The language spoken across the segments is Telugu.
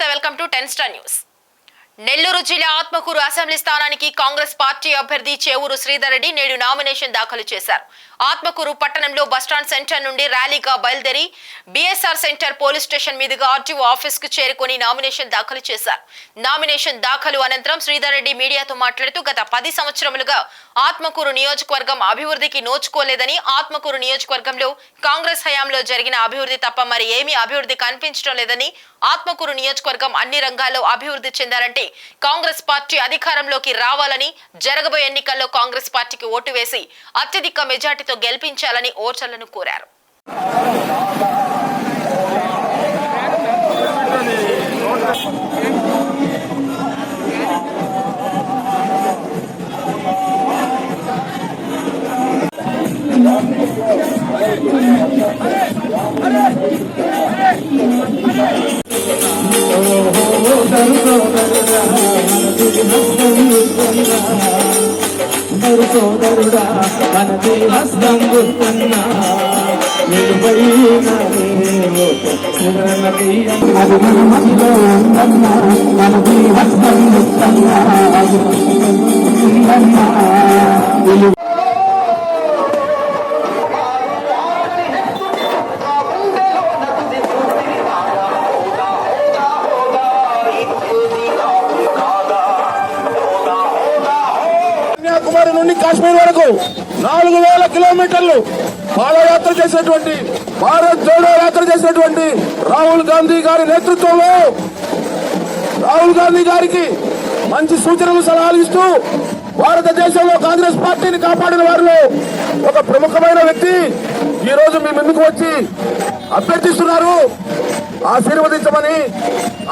నమస్తే welcome to ten star news. Nellore జిల్లా ఆత్మకూరు అసెంబ్లీ స్థానానికి కాంగ్రెస్ పార్టీ అభ్యర్థి చేవూరు శ్రీధర్ రెడ్డి నేడు నామినేషన్ దాఖలు చేశారు. ఆత్మకూరు పట్టణంలో బస్టాండ్ సెంటర్ నుండి ర్యాలీగా బయలుదేరి బీఎస్ఆర్ సెంటర్ పోలీస్ స్టేషన్ మీదుగా ఆర్టీఓ ఆఫీస్కు చేరుకుని నామినేషన్ దాఖలు చేశారు. నామినేషన్ దాఖలు అనంతరం శ్రీధర్ రెడ్డి మీడియాతో మాట్లాడుతూ గత పది సంవత్సరములుగా ఆత్మకూరు నియోజకవర్గం అభివృద్ధికి నోచుకోలేదని ఆత్మకూరు నియోజకవర్గంలో కాంగ్రెస్ హయాంలో జరిగిన అభివృద్ధి తప్ప మరి ఏమీ అభివృద్ధి కనిపించడం లేదని ఆత్మకూరు నియోజకవర్గం అన్ని రంగాల్లో అభివృద్ధి చెందాలంటే కాంగ్రెస్ పార్టీ అధికారంలోకి రావాలని జరగబోయే ఎన్నికల్లో కాంగ్రెస్ పార్టీకి ఓటు వేసి అత్యధిక మెజార్టీతో గెలిపించాలని ఓటర్లను కోరారు. మనది హస్తం గుర్తున్నా. నిలువైన హస్తం గుర్తున్నా. ఇక్కడ నుండి కాశ్మీర్ వరకు నాలుగు వేల కిలోమీటర్లు పాదయాత్ర చేసినటువంటి భారత్ జోడో యాత్ర చేసినటువంటి రాహుల్ గాంధీ గారి నేతృత్వంలో రాహుల్ గాంధీ గారికి మంచి సూచనలు సలహాలు ఇస్తూ భారతదేశంలో కాంగ్రెస్ పార్టీని కాపాడిన వారిలో ఒక ప్రముఖమైన వ్యక్తి ఈ రోజు మీ ముందుకు వచ్చి అభ్యర్థిస్తున్నారు. ఆశీర్వదించమని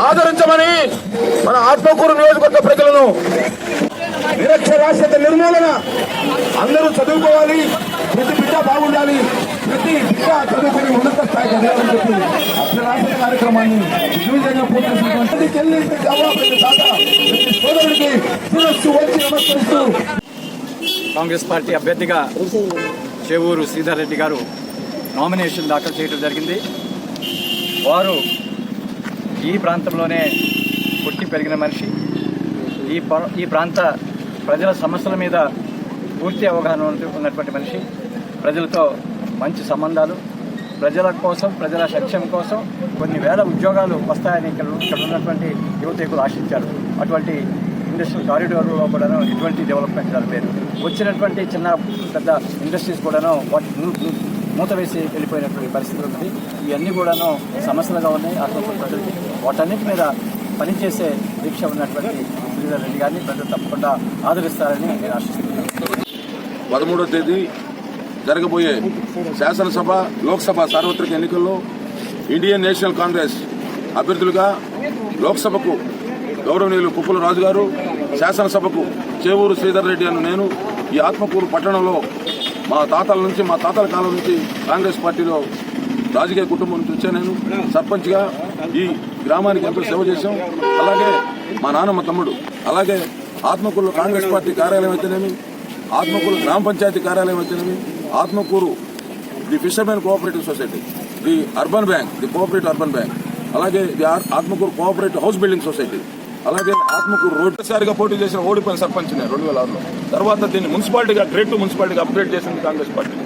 ఆదరించమని మన ఆత్మకూరు నియోజకవర్గ ప్రజలను నిరక్షరాస్యత నిర్మూలన. అందరూ చదువుకోవాలి. ప్రతి బిడ్డ బాగుండాలి. ప్రతి బిడ్డ చదువుకుని ఉన్నత స్థాయికి ఎదగాలని చెప్పి అక్షరాస్యత కార్యక్రమాన్ని విజయంగా పూర్తి చేసినటువంటి ప్రతి చెల్లి ప్రతి అవ్వ ప్రతి తాత ప్రతి సోదరుడికి శిరస్సు వచ్చి నమస్కరిస్తూ. కాంగ్రెస్ పార్టీ అభ్యర్థిగా చేవూరు శ్రీధర్ రెడ్డి గారు నామినేషన్ దాఖలు చేయడం జరిగింది. వారు ఈ ప్రాంతంలోనే పుట్టి పెరిగిన మనిషి. ఈ ఈ ప్రాంత ప్రజల సమస్యల మీద పూర్తి అవగాహన ఉన్నటువంటి మనిషి. ప్రజలతో మంచి సంబంధాలు. ప్రజల కోసం ప్రజల సంక్షేమం కోసం కొన్ని వేల ఉద్యోగాలు వస్తాయని ఇక్కడ ఇక్కడ ఉన్నటువంటి యువతీకులు ఆశించారు. అటువంటి ఇండస్ట్రియల్ కారిడార్లో కూడాను ఎటువంటి డెవలప్మెంట్ జరిపారు వచ్చినటువంటి చిన్న పెద్ద ఇండస్ట్రీస్ కూడాను వాటి మూత వేసి వెళ్ళిపోయినటువంటి పరిస్థితులు ఉంది ఇవన్నీ కూడాను సమస్యలుగా ఉన్నాయి. ఆత్మకూరు ప్రజలకి వాటన్నిటి మీద పనిచేసే దీక్ష ఉన్నటువంటి శ్రీధర్ రెడ్డి గారిని ప్రజలు తప్పకుండా ఆదరిస్తారని నేను ఆశిస్తున్నాను. పదమూడో తేదీ జరగబోయే శాసనసభ లోక్సభ సార్వత్రిక ఎన్నికల్లో ఇండియన్ నేషనల్ కాంగ్రెస్ అభ్యర్థులుగా లోక్సభకు గౌరవనీయులు కుప్పల రాజు గారు శాసనసభకు చేవూరు శ్రీధర్ రెడ్డి అని నేను ఈ ఆత్మకూరు పట్టణంలో మా తాతల నుంచి మా తాతల కాలం నుంచి కాంగ్రెస్ పార్టీలో రాజకీయ కుటుంబం నుంచి వచ్చా నేను. సర్పంచ్గా ఈ గ్రామానికి ఎంతో సేవ చేశాం. అలాగే మా నాన్నమ్మ తమ్ముడు. అలాగే ఆత్మకూరులో కాంగ్రెస్ పార్టీ కార్యాలయం అయితేనేమి ఆత్మకూరు గ్రామ పంచాయతీ కార్యాలయం అయితేనేమి Atmakur the fishermen cooperative society the urban bank the cooperative urban bank అలాగే the Atmakur cooperative house building society అలాగే ఆత్మకూరు రోడ్డు సారిగా పోటీ చేసిన ఓడిపోయిన సర్పంచ్ రెండు వేల ఆరులో. తర్వాత దీన్ని మున్సిపాలిటీగా గ్రేట్ టు మున్సిపాలిటీగా అప్గ్రేడ్ చేసింది కాంగ్రెస్ పార్టీ.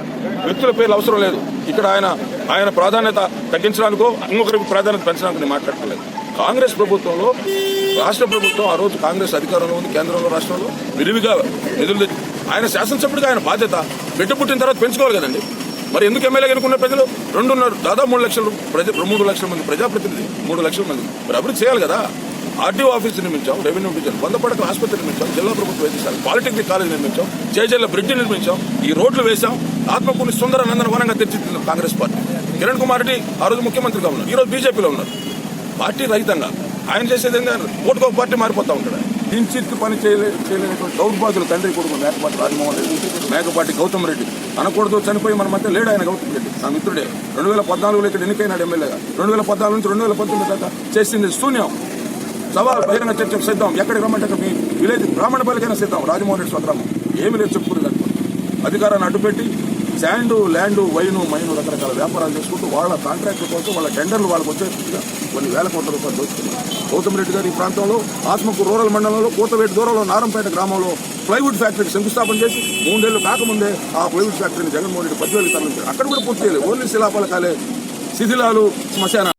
వ్యక్తుల పేర్లు అవసరం లేదు. ఇక్కడ ఆయన ఆయన ప్రాధాన్యత తగ్గించడానికో ఇంకొకరికి ప్రాధాన్యత పెంచడానికి నేను మాట్లాడలేదు కాంగ్రెస్ ప్రభుత్వంలో రాష్ట్ర ప్రభుత్వం ఆ రోజు కాంగ్రెస్ అధికారంలో ఉంది కేంద్రంలో రాష్ట్రంలో విరివిగా నిధులు తెచ్చి- ఆయన శాసనసభ్యుడిగా ఆయన బాధ్యత బిడ్డ పుట్టిన తర్వాత పెంచుకోవాలి కదండి. మరి ఎందుకు ఎమ్మెల్యే అనుకున్న ప్రజలు? రెండున్నర దాదాపు మూడు లక్షలు ప్రజ మూడు లక్షల మంది ప్రజాప్రతినిధి మూడు లక్షల మంది. మరి అభివృద్ధి చేయాలి కదా. ఆర్టీఓ ఆఫీస్ నిర్మించాం రెవెన్యూ డివిజన్ వంద పడక ఆసుపత్రి నిర్మించాం జిల్లా ప్రభుత్వ వైద్యశాల పాలిటెక్నిక్ కాలేజ్ నిర్మించాం చేజల్ల బ్రిడ్జ్ నిర్మించాం ఈ రోడ్లు వేశాం ఆత్మకూరి సుందర నందన వనంగా తెచ్చిస్తుంది కాంగ్రెస్ పార్టీ. కిరణ్ కుమార్ రెడ్డి ఆ రోజు ముఖ్యమంత్రిగా ఉన్నారు ఈ రోజు బీజేపీలో ఉన్నారు. పార్టీ రహితంగా ఆయన చేసేది ఏంటంటే ఓటుకో పార్టీ మారిపోతా ఉంటాడు. కించిత్ పని చేయలే చేయలేనటువంటి దౌర్భాగ్యులు తండ్రి కొడుకు మేకపాటి రాజమోహన్ రెడ్డి మేకపాటి గౌతమ్ రెడ్డి. అనకూడదు చనిపోయి మన మధ్య లేడు ఆయన గౌతమ్ రెడ్డి. నా మిత్రుడే. రెండు వేల పద్నాలుగులో ఇక్కడ ఎన్నికైనాడు ఎమ్మెల్యేగా రెండు వేల పద్నాలుగు నుంచి రెండు వేల పంతొమ్మిది దాకా చేసింది శూన్యం. సవాల్ బహిరంగ చర్చకు సిద్ధం. ఎక్కడికి రమ్మంటే మీ విలేజ్ బ్రాహ్మణ పల్లికైనా సిద్ధం. రాజమోహన్ రెడ్డి స్వగ్రామం. ఏమి లేదు చెప్పుకుని అధికారాన్ని అడ్డుపెట్టి శాండు ల్యాండు వైను మైను రకరకాల వ్యాపారాలు చేసుకుంటూ వాళ్ళ కాంట్రాక్టుల కోసం వాళ్ళ టెండర్లు వాళ్ళకి వచ్చేట్టుగా కొన్ని వేల కోట్ల రూపాయలు దోచుకున్నారు. గౌతమ్ రెడ్డి గారు ఈ ప్రాంతంలో ఆత్మకు రూరల్ మండలంలో కోతవేటి దూరంలో నారంపేట గ్రామంలో ప్లైవుడ్ ఫ్యాక్టరీకి శంకుస్థాపన చేసి మూడేళ్ళు కాకముందే ఆ ప్లైవుడ్ ఫ్యాక్టరీని జగన్మోహన్ రెడ్డి పద్వేలకు తరలించారు అక్కడ కూడా పూర్తి చేయలేదు. ఓన్లీ శిలాపలకాలే శిథిలాలు శ్మశానాలు.